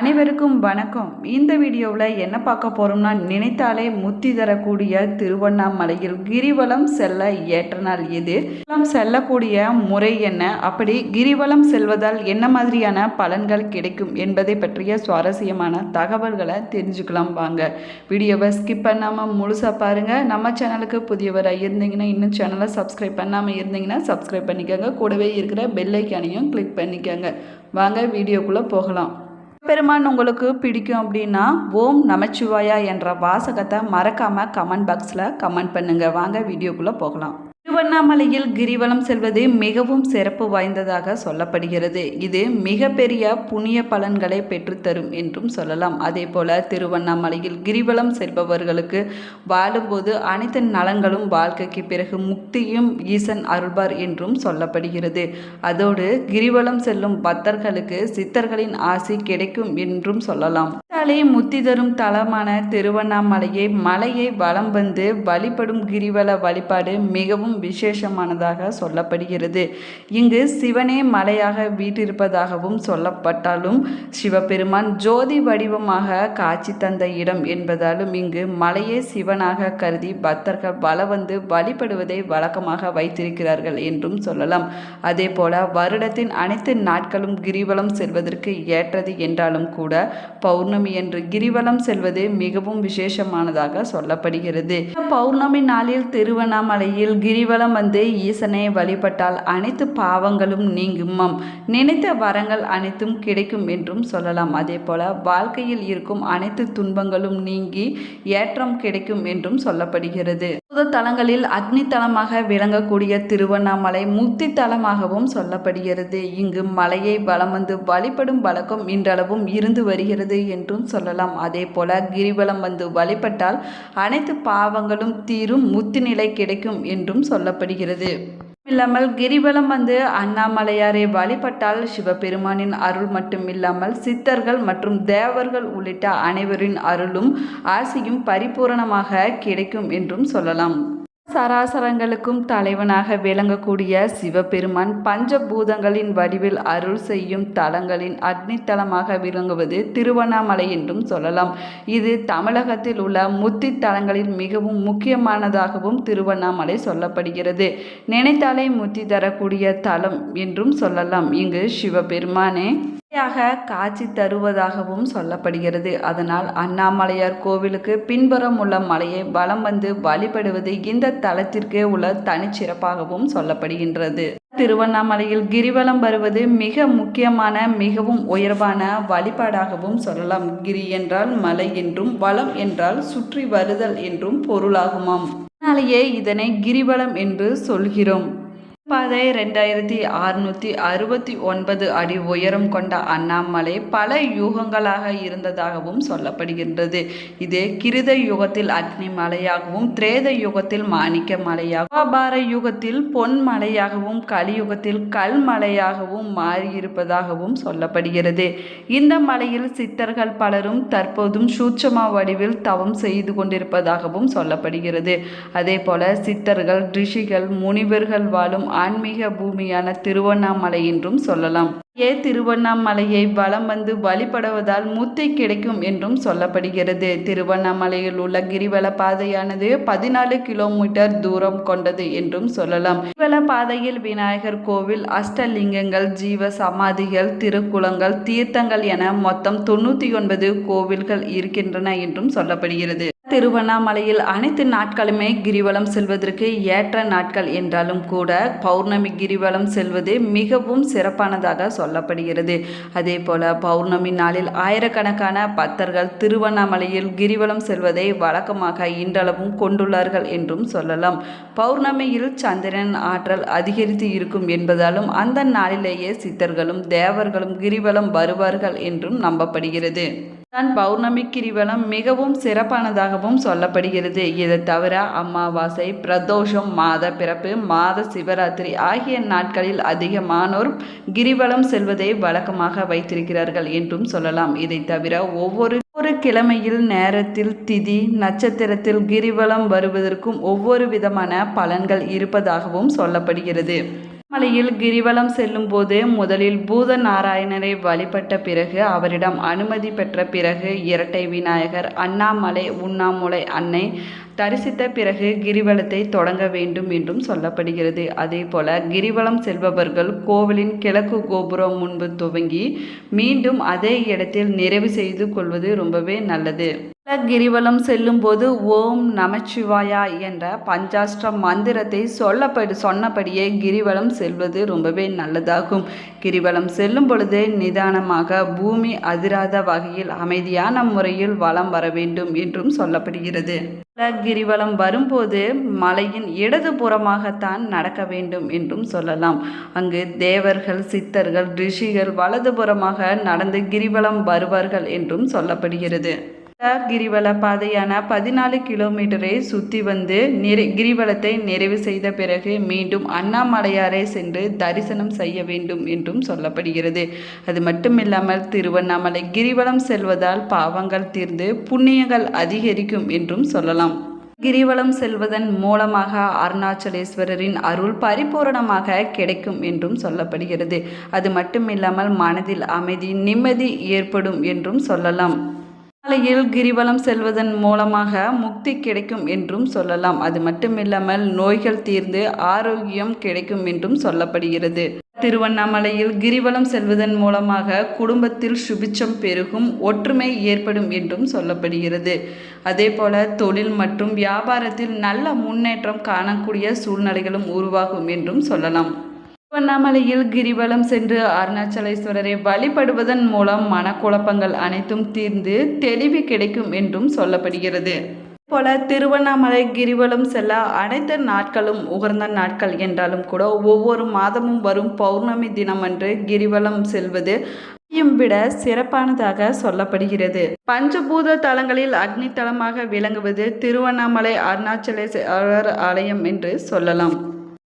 அனைவருக்கும் வணக்கம். இந்த வீடியோவில் என்ன பார்க்க போகிறோம்னா நினைத்தாலே முத்தி தரக்கூடிய திருவண்ணாமலையில் கிரிவலம் செல்ல ஏற்ற நாள் இது கிரிவலம் செல்லக்கூடிய முறை என்ன? அப்படி கிரிவலம் செல்வதால் என்ன மாதிரியான பலன்கள் கிடைக்கும் என்பதை பற்றிய சுவாரஸ்யமான தகவல்களை தெரிஞ்சுக்கலாம் வாங்க. வீடியோவை ஸ்கிப் பண்ணாமல் முழுசாக பாருங்கள் நம்ம சேனலுக்கு புதியவராக இருந்தீங்கன்னா இன்னும் சேனலை சப்ஸ்கிரைப் பண்ணாமல் இருந்தீங்கன்னா சப்ஸ்கிரைப் பண்ணிக்கோங்க. கூடவே இருக்கிற பெல்லைக்கானையும் கிளிக் பண்ணிக்கோங்க. வாங்க வீடியோக்குள்ளே போகலாம். பெருமான் உங்களுக்கு பிடிக்கும் அப்படின்னா ஓம் நமச்சிவாயா என்ற வாசகத்தை மறக்காமல் கமெண்ட் பாக்ஸில் கமெண்ட் பண்ணுங்கள் வாங்க வீடியோக்குள்ளே போகலாம். திருவண்ணாமலையில் கிரிவலம் செல்வது மிகவும் சிறப்பு வாய்ந்ததாக சொல்லப்படுகிறது. இது மிகப்பெரிய புண்ணிய பலன்களை பெற்றுத்தரும் என்றும் சொல்லலாம். அதே போல திருவண்ணாமலையில் கிரிவலம் செல்பவர்களுக்கு வாழும்போது அனைத்து நலங்களும் வாழ்க்கைக்கு பிறகு முக்தியும் ஈசன் அருள்வார் என்றும் சொல்லப்படுகிறது. அதோடு கிரிவலம் செல்லும் பக்தர்களுக்கு சித்தர்களின் ஆசி கிடைக்கும் என்றும் சொல்லலாம். முத்தி தரும் தலமான திருவண்ணாமலையை மலையை வலம் வந்து வழிபடும் கிரிவல வழிபாடு மிகவும் விசேஷமானதாக சொல்லப்படுகிறது. இங்கு சிவனே மலையாக வீட்டிருப்பதாகவும் சொல்லப்பட்டாலும் சிவபெருமான் ஜோதி வடிவமாக காட்சி தந்த இடம் என்பதாலும் இங்கு மலையே சிவனாக கருதி பக்தர்கள் வல வந்து வழிபடுவதை வழக்கமாக வைத்திருக்கிறார்கள் என்றும் சொல்லலாம். அதே போல வருடத்தின் அனைத்து நாட்களும் கிரிவலம் செல்வதற்கு ஏற்றது என்றாலும் கூட பௌர்ணமி என்று கிரிவலம் செல்வது மிகவும் விசேஷமானதாக சொல்லப்படுகிறது. பௌர்ணமி நாளில் திருவண்ணாமலையில் கிரிவலம் வந்து ஈசனை வழிபட்டால் அனைத்து பாவங்களும் நீங்குமாம். நினைத்த வரங்கள் அனைத்தும் கிடைக்கும் என்றும் சொல்லலாம். அதே போல வாழ்க்கையில் இருக்கும் அனைத்து துன்பங்களும் நீங்கி ஏற்றம் கிடைக்கும் என்றும் சொல்லப்படுகிறது. புத தலங்களில் அக்னி தலமாக விளங்கக்கூடிய திருவண்ணாமலை முக்தி தலமாகவும் சொல்லப்படுகிறது. இங்கு மலையை வலம் வந்து வழிபடும் வழக்கம் இன்றளவும் இருந்து வருகிறது என்றும் சொல்லலாம். அதே போல கிரிவலம் வந்து வழிபட்டால் அனைத்து பாவங்களும் தீரும் முத்தி நிலை கிடைக்கும் என்றும் சொல்லப்படுகிறது. இல்லாமல் கிரிவலம் வந்து அண்ணாமலையாரை வழிபட்டால் சிவபெருமானின் அருள் மட்டுமில்லாமல் சித்தர்கள் மற்றும் தேவர்கள் உள்ளிட்ட அனைவரின் அருளும் ஆசையும் பரிபூரணமாக கிடைக்கும் என்றும் சொல்லலாம். சராசரங்களுக்கும் தலைவனாக விளங்கக்கூடிய சிவபெருமான் பஞ்சபூதங்களின் வடிவில் அருள் செய்யும் தலங்களின் அக்னித்தலமாக விளங்குவது திருவண்ணாமலை என்றும் சொல்லலாம். இது தமிழகத்தில் உள்ள முத்தி தலங்களில் மிகவும் முக்கியமானதாகவும் திருவண்ணாமலை சொல்லப்படுகிறது. நினைத்தாலே முத்தி தரக்கூடிய தலம் என்றும் சொல்லலாம். இங்கு சிவபெருமானே யாக காட்சி தருவதாகவும் சொல்லப்படுகிறது. அதனால் அண்ணாமலையார் கோவிலுக்கு பின்புறம் உள்ள மலையை வலம் வந்து வழிபடுவது இந்த தலத்திற்கே உள்ள தனிச்சிறப்பாகவும் சொல்லப்படுகின்றது. திருவண்ணாமலையில் கிரிவலம் வருவது மிக முக்கியமான மிகவும் உயர்வான வழிபாடாகவும் சொல்லலாம். கிரி என்றால் மலை என்றும் வளம் என்றால் சுற்றி வருதல் என்றும் பொருளாகுமாம். அதனாலேயே இதனை கிரிவலம் என்று சொல்கிறோம். பாதை ரெண்டாயிரத்தி அறுநூற்றி அறுபத்தி ஒன்பது அடி உயரம் கொண்ட அண்ணாமலை பல யுகங்களாக இருந்ததாகவும் சொல்லப்படுகின்றது. இது கிருத யுகத்தில் அக்னி மலையாகவும் திரேத யுகத்தில் மாணிக்க மலையாகவும் வியாபார யுகத்தில் பொன் மலையாகவும் கலியுகத்தில் கல் மலையாகவும் மாறியிருப்பதாகவும் சொல்லப்படுகிறது. இந்த மலையில் சித்தர்கள் பலரும் தற்போதும் சூட்சமா வடிவில் தவம் செய்து கொண்டிருப்பதாகவும் சொல்லப்படுகிறது. அதே போல சித்தர்கள் ரிஷிகள் முனிவர்கள் வாழும் ஆன்மீக பூமியான திருவண்ணாமலை என்றும் சொல்லலாம். ஏ திருவண்ணாமலையை வலம் வந்து வழிபடுவதால் முத்தை கிடைக்கும் என்றும் சொல்லப்படுகிறது. திருவண்ணாமலையில் உள்ள கிரிவல பாதையானது பதினாலு கிலோமீட்டர் தூரம் கொண்டது என்றும் சொல்லலாம். கிரிவல பாதையில் விநாயகர் கோவில் அஷ்டலிங்கங்கள் ஜீவ சமாதிகள் திருக்குளங்கள் தீர்த்தங்கள் என மொத்தம் தொண்ணூற்றி ஒன்பது கோவில்கள் இருக்கின்றன என்றும் சொல்லப்படுகிறது. திருவண்ணாமலையில் அனைத்து நாட்களுமே கிரிவலம் செல்வதற்கு ஏற்ற நாட்கள் என்றாலும் கூட பௌர்ணமி கிரிவலம் செல்வது மிகவும் சிறப்பானதாக சொல்லப்படுகிறது. அதே போல பௌர்ணமி நாளில் ஆயிரக்கணக்கான பக்தர்கள் திருவண்ணாமலையில் கிரிவலம் செல்வதை வழக்கமாக இன்றளவும் கொண்டுள்ளார்கள் என்றும் சொல்லலாம். பௌர்ணமியில் சந்திரன் ஆற்றல் அதிகரித்து இருக்கும் என்பதாலும் அந்த நாளிலேயே சித்தர்களும் தேவர்களும் கிரிவலம் வருவார்கள் என்றும் நம்பப்படுகிறது. தான் பௌர்ணமி கிரிவலம் மிகவும் சிறப்பானதாகவும் சொல்லப்படுகிறது. இதை தவிர அமாவாசை பிரதோஷம் மாத பிறப்பு மாத சிவராத்திரி ஆகிய நாட்களில் அதிகமானோர் கிரிவலம் செல்வதை வழக்கமாக வைத்திருக்கிறார்கள் என்றும் சொல்லலாம். இதை தவிர ஒவ்வொரு ஒவ்வொரு கிழமையில் நேரத்தில் திதி நட்சத்திரத்தில் கிரிவலம் வருவதற்கும் ஒவ்வொரு விதமான பலன்கள் இருப்பதாகவும் சொல்லப்படுகிறது. மலையில் கிரிவலம் செல்லும்போது முதலில் பூத நாராயணரை வழிபட்ட பிறகு அவரிடம் அனுமதி பெற்ற பிறகு இரட்டை விநாயகர் அண்ணாமலை உண்ணாமுலை அன்னை தரிசித்த பிறகு கிரிவலத்தை தொடங்க வேண்டும் என்றும் சொல்லப்படுகிறது. அதேபோல கிரிவலம் செல்பவர்கள் கோவிலின் கிழக்கு கோபுரம் முன்பு துவங்கி மீண்டும் அதே இடத்தில் நிறைவு செய்து கொள்வது ரொம்பவே நல்லது. கிரிவலம் செல்லும்போது ஓம் நமச்சிவாயா என்ற பஞ்சாஷ்ட மந்திரத்தை சொல்லப்படி சொன்னபடியே கிரிவலம் செல்வது ரொம்பவே நல்லதாகும். கிரிவலம் செல்லும் பொழுது நிதானமாக பூமி அதிராத வகையில் அமைதியான முறையில் வலம் வர வேண்டும் என்றும் சொல்லப்படுகிறது. கிரிவலம் வரும்போது மலையின் இடது புறமாகத்தான் நடக்க வேண்டும் என்றும் சொல்லலாம். அங்கு தேவர்கள் சித்தர்கள் ரிஷிகள் வலதுபுறமாக நடந்து கிரிவலம் வருவார்கள் என்றும் சொல்லப்படுகிறது. கிரிவல பாதையான பதினாலு கிலோமீட்டரை சுற்றி வந்து நிறை கிரிவலத்தை நிறைவு செய்த பிறகு மீண்டும் அண்ணாமலையாரை சென்று தரிசனம் செய்ய வேண்டும் என்றும் சொல்லப்படுகிறது. அது மட்டுமில்லாமல் திருவண்ணாமலை கிரிவலம் செல்வதால் பாவங்கள் தீர்ந்து புண்ணியங்கள் அதிகரிக்கும் என்றும் சொல்லலாம். கிரிவலம் செல்வதன் மூலமாக அருணாச்சலேஸ்வரரின் அருள் பரிபூரணமாக கிடைக்கும் என்றும் சொல்லப்படுகிறது. அது மட்டுமில்லாமல் மனதில் அமைதி நிம்மதி ஏற்படும் என்றும் சொல்லலாம். மலையில் கிரிவலம் செல்வதன் மூலமாக முக்தி கிடைக்கும் என்றும் சொல்லலாம். அது மட்டுமில்லாமல் நோய்கள் தீர்ந்து ஆரோக்கியம் கிடைக்கும் என்றும் சொல்லப்படுகிறது. திருவண்ணாமலையில் கிரிவலம் செல்வதன் மூலமாக குடும்பத்தில் சுபிச்சம் பெருகும் ஒற்றுமை ஏற்படும் என்றும் சொல்லப்படுகிறது. அதே போல தொழில் மற்றும் வியாபாரத்தில் நல்ல முன்னேற்றம் காணக்கூடிய சூழ்நிலைகளும் உருவாகும் என்றும் சொல்லலாம். திருவண்ணாமலையில் கிரிவலம் சென்று அருணாச்சலேஸ்வரரை வழிபடுவதன் மூலம் மனக்குழப்பங்கள் அனைத்தும் தீர்ந்து தெளிவு கிடைக்கும் என்றும் சொல்லப்படுகிறது. போல திருவண்ணாமலை கிரிவலம் செல்ல அனைத்து நாட்களும் உகர்ந்த நாட்கள் என்றாலும் கூட ஒவ்வொரு மாதமும் வரும் பௌர்ணமி தினமன்று கிரிவலம் செல்வது விட சிறப்பானதாக சொல்லப்படுகிறது. பஞ்சபூத தலங்களில் அக்னி தலமாக விளங்குவது திருவண்ணாமலை அருணாச்சலேஸ்வரர் ஆலயம் என்று சொல்லலாம்.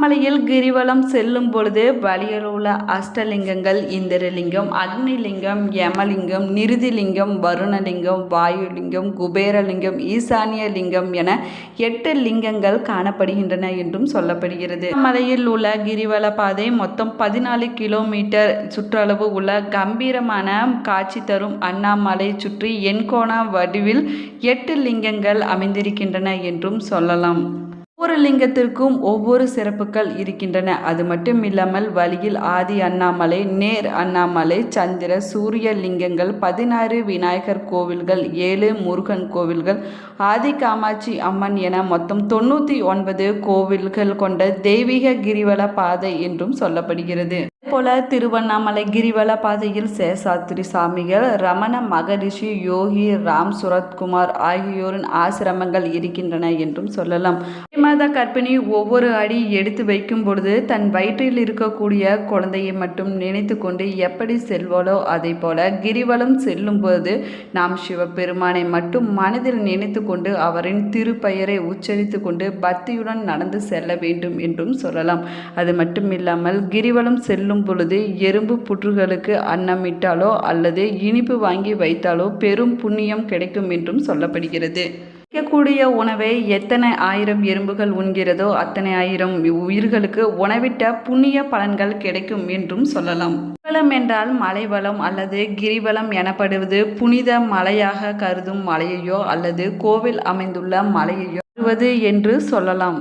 மலையில் கிரிவலம் செல்லும் பொழுது வழியில் உள்ள அஷ்டலிங்கங்கள் இந்திரலிங்கம் அக்னிலிங்கம் யமலிங்கம் நிருதிலிங்கம் வருணலிங்கம் வாயுலிங்கம் குபேரலிங்கம் ஈசானிய லிங்கம் என எட்டு லிங்கங்கள் காணப்படுகின்றன என்றும் சொல்லப்படுகிறது. மலையில் உள்ள கிரிவல பாதை மொத்தம் பதினாலு கிலோமீட்டர். சுற்றளவு உள்ள கம்பீரமான காட்சி தரும் அண்ணாமலை சுற்றி எண்கோணா வடிவில் எட்டு லிங்கங்கள் அமைந்திருக்கின்றன என்றும் சொல்லலாம். ஒவ்வொரு லிங்கத்திற்கும் ஒவ்வொரு சிறப்புகள் இருக்கின்றன. அது மட்டும் இல்லாமல் வழியில் ஆதி அண்ணாமலை நேர் அண்ணாமலை சந்திர சூரிய லிங்கங்கள் பதினாறு விநாயகர் கோவில்கள் ஏழு முருகன் கோவில்கள் ஆதி காமாட்சி அம்மன் என மொத்தம் தொண்ணூற்றி ஒன்பது கோவில்கள் கொண்ட தெய்வீக கிரிவல பாதை என்றும் சொல்லப்படுகிறது. போல திருவண்ணாமலை கிரிவல பாதையில் சேஷாத்திரி சாமிகள் ரமண மகரிஷி யோகி ராம் சுரத்குமார் ஆகியோரின் ஆசிரமங்கள் இருக்கின்றன என்றும் சொல்லலாம். மாத கர்ப்பிணி ஒவ்வொரு அடி எடுத்து வைக்கும் பொழுது தன் வயிற்றில் இருக்கக்கூடிய குழந்தையை மட்டும் நினைத்து கொண்டு எப்படி செல்வாளோ அதை போல கிரிவலம் செல்லும் போது நாம் சிவபெருமானை மட்டும் மனதில் நினைத்து கொண்டு அவரின் திருப்பெயரை உச்சரித்து கொண்டு பக்தியுடன் நடந்து செல்ல வேண்டும் என்றும் சொல்லலாம். அது மட்டும் இல்லாமல் கிரிவலம் செல்லும் பொழுது எறும்பு புற்றுகளுக்கு அன்னமிட்டாலோ அல்லது இனிப்பு வாங்கி வைத்தாலோ பெரும் புண்ணியம் கிடைக்கும் என்றும் சொல்லப்படுகிறது. கிடைக்கக்கூடிய உணவை எத்தனை ஆயிரம் எறும்புகள் உண்கிறதோ அத்தனை ஆயிரம் உயிர்களுக்கு உணவிட்ட புண்ணிய பலன்கள் கிடைக்கும் என்றும் சொல்லலாம். வளம் என்றால் மலைவளம் அல்லது கிரிவலம் எனப்படுவது புனித மலையாக கருதும் மலையையோ அல்லது கோவில் அமைந்துள்ள மலையையோ என்று சொல்லலாம்.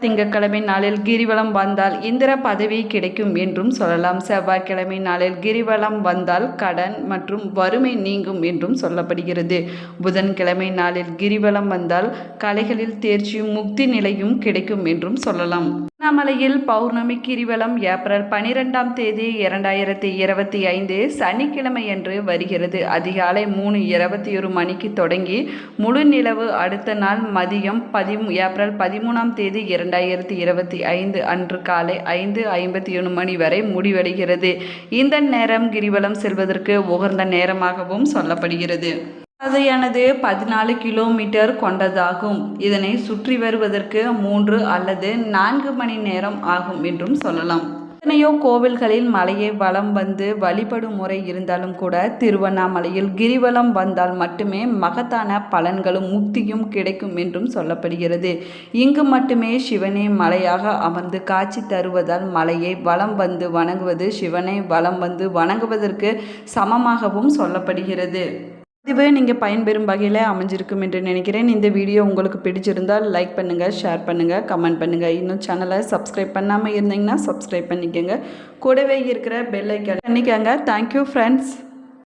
திங்கட்கிழமை நாளில் கிரிவலம் வந்தால் இந்திர பதவி கிடைக்கும் என்றும் சொல்லலாம். செவ்வாய்க்கிழமை நாளில் கிரிவலம் வந்தால் கடன் மற்றும் வறுமை நீங்கும் என்றும் சொல்லப்படுகிறது. புதன்கிழமை நாளில் கிரிவலம் வந்தால் கலைகளில் தேர்ச்சியும் முக்தி நிலையும் கிடைக்கும் என்றும் சொல்லலாம். திருவண்ணாமலையில் பௌர்ணமி கிரிவலம் ஏப்ரல் பனிரெண்டாம் தேதி இரண்டாயிரத்தி இருபத்தி ஐந்து சனிக்கிழமையன்று வருகிறது. அதிகாலை மூணு இருபத்தி ஒரு மணிக்கு தொடங்கி முழு நிலவு அடுத்த நாள் மதியம் பதி ஏப்ரல் பதிமூணாம் தேதி இரண்டாயிரத்தி இருபத்தி ஐந்து அன்று காலை ஐந்து ஐம்பத்தி ஒன்று மணி வரை முடிவடைகிறது. இந்த நேரம் கிரிவலம் செல்வதற்கு உகந்த நேரமாகவும் சொல்லப்படுகிறது. பாதையானது பதினாலு கிலோமீட்டர் கொண்டதாகும். இதனை சுற்றி வருவதற்கு மூன்று அல்லது நான்கு மணி நேரம் ஆகும் என்றும் சொல்லலாம். எத்தனையோ கோவில்களில் மலையை வலம் வந்து வழிபடும் முறை இருந்தாலும் கூட திருவண்ணாமலையில் கிரிவலம் வந்தால் மட்டுமே மகத்தான பலன்களும் முக்தியும் கிடைக்கும் என்றும் சொல்லப்படுகிறது. இங்கு மட்டுமே சிவனே மலையாக அமர்ந்து காட்சி தருவதால் மலையை வலம் வந்து வணங்குவது சிவனை வலம் வந்து வணங்குவதற்கு சமமாகவும் சொல்லப்படுகிறது. இதுவே நீங்கள் பயன்பெறும் வகையில் அமைஞ்சிருக்கும் என்று நினைக்கிறேன். இந்த வீடியோ உங்களுக்கு பிடிச்சிருந்தால் லைக் பண்ணுங்கள் ஷேர் பண்ணுங்கள் கமெண்ட் பண்ணுங்கள் இன்னும் சேனலை சப்ஸ்கிரைப் பண்ணாமல் இருந்தீங்கன்னா சப்ஸ்கிரைப் பண்ணிக்கோங்க. கூடவே இருக்கிற பெல் ஐக்கன் பண்ணிக்கோங்க தேங்க்யூ ஃப்ரெண்ட்ஸ்